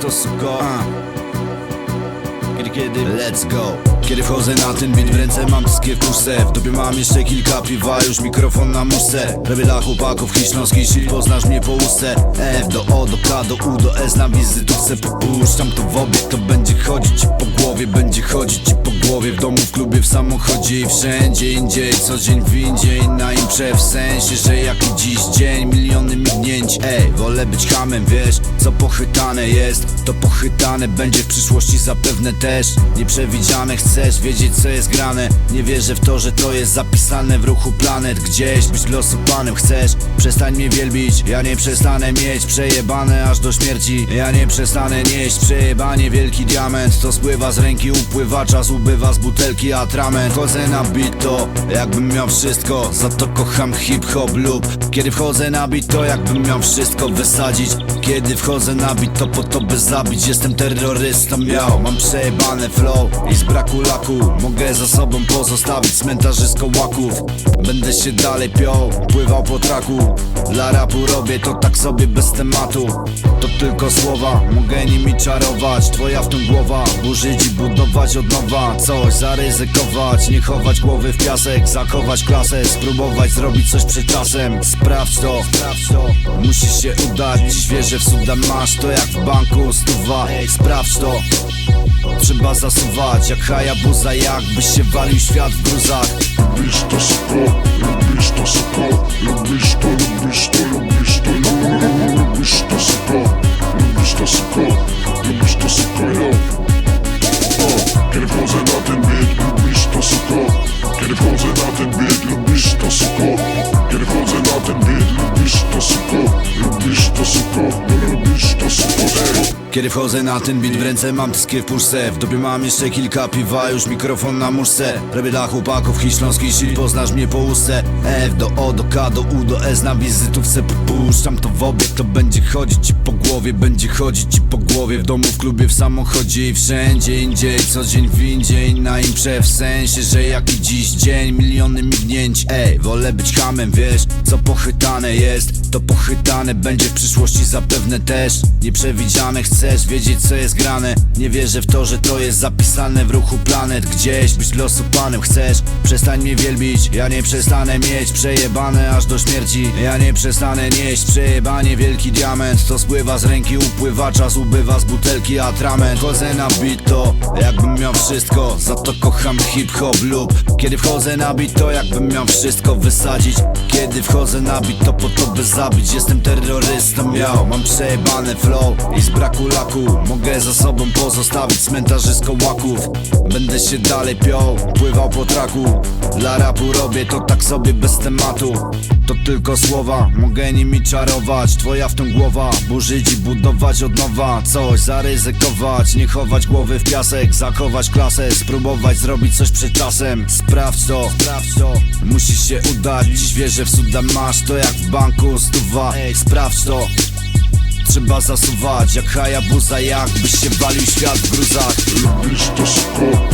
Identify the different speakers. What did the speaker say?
Speaker 1: to suko Kiedy, kiedy, let's go. Kiedy wchodzę na ten beat, w ręce mam tyskie w puszce W dupie mam jeszcze kilka piwa, już mikrofon na muszce Robię dla chłopaków, hit śląski shit, poznasz mnie po ustce F do O, do K, do U, do S na wizytówce Popuszczam to w obieg, to będzie chodzić ci po głowie Będzie chodzić ci po głowie. W domu, w klubie, w samochodzie i wszędzie indziej Co dzień w indziej, na imprze. W sensie, że jaki dziś dzień Miliony mignięć, ej Wolę być hamem, wiesz Co jest, to pochytane Będzie w przyszłości zapewne też. Nieprzewidziane chcesz wiedzieć co jest grane. Nie wierzę w to, że to jest zapisane w ruchu planet. Gdzieś być losu panem chcesz. Przestań mnie wielbić, ja nie przestanę mieć Przejebane aż do śmierci. Ja nie przestanę nieść Przejebanie wielki diament. To spływa z ręki, upływa czas Ubywa z butelki atrament. Wchodzę na beat to jakbym miał wszystko. Za to kocham hip-hop lub Kiedy wchodzę na beat to jakbym miał wszystko wysadzić. Kiedy wchodzę na beat to po to by zabić Jestem terrorystą, miał Mam przejebane flow i z braku laku. Mogę za sobą pozostawić cmentarzysko łaków. Będę się dalej piął, pływał po traku. Dla rapu robię to tak sobie bez tematu. To tylko słowa, mogę nimi czarować. Twoja w tym głowa, burzyć i budować od nowa. Coś zaryzykować, nie chować głowy w piasek. Zachować klasę, spróbować zrobić coś przed czasem. Sprawdź to, sprawdź to. Musisz się udać, dziś wierzę w cuda Masz to jak w banku, stuwa Sprawdź to. Trzeba zasuwać jak Hayabusa Jakby się walił świat w gruzach.
Speaker 2: Lubisz to suko, lubisz to suko Lubisz to, lubisz to, lubisz to Lubisz to Kiedy wchodzę na ten beat
Speaker 1: w ręce mam tyskie w puszce. W dupie mam jeszcze kilka piwa, już mikrofon na muszce. Robię dla chłopaków hit śląski shit, poznasz mnie po ustce F do O, do K, do U, do S na wizytówce Popuszczam to w obieg, to będzie chodzić ci po głowie Będzie chodzić ci po głowie. W domu, w klubie, w samochodzie i wszędzie indziej. Co dzień w indziej, na imprze. W sensie, że jaki dziś dzień? Miliony mignięć, ej Wolę być hamem, wiesz? Co pochytane jest, to pochytane Będzie w przyszłości zapewne też. Nieprzewidziane chcesz wiedzieć co jest grane? Nie wierzę w to, że to jest zapisane w ruchu planet. Gdzieś być losu panem chcesz? Przestań mnie wielbić, ja nie przestanę mieć Przejebane aż do śmierci. Ja nie przestanę nieść Przejebanie wielki diament. To spływa z ręki, upływa czas Ubywa z butelki atrament. Wchodzę na beat to jakbym miał wszystko. Za to kocham hip-hop lub Kiedy wchodzę na beat to jakbym miał wszystko wysadzić. Kiedy wchodzę na beat to po to by zabić. Jestem terrorystą, miał Mam przejebane flow i z braku laku Mogę za sobą pozostawić cmentarzysko łaków. Będę się dalej piął, pływał po traku. Dla rapu robię to tak sobie bez tematu To tylko słowa, mogę nimi czarować. Twoja w tym głowa, burzyć i budować od nowa. Coś zaryzykować, nie chować głowy w piasek. Zachować klasę, spróbować zrobić coś przed czasem. Sprawdź to, sprawdź to. Musisz się udać, dziś wierzę w cuda Masz to jak w banku, stuwa. Sprawdź to. Trzeba zasuwać jak Hayabusa Jakbyś się walił świat w gruzach.
Speaker 2: Lubisz to suko,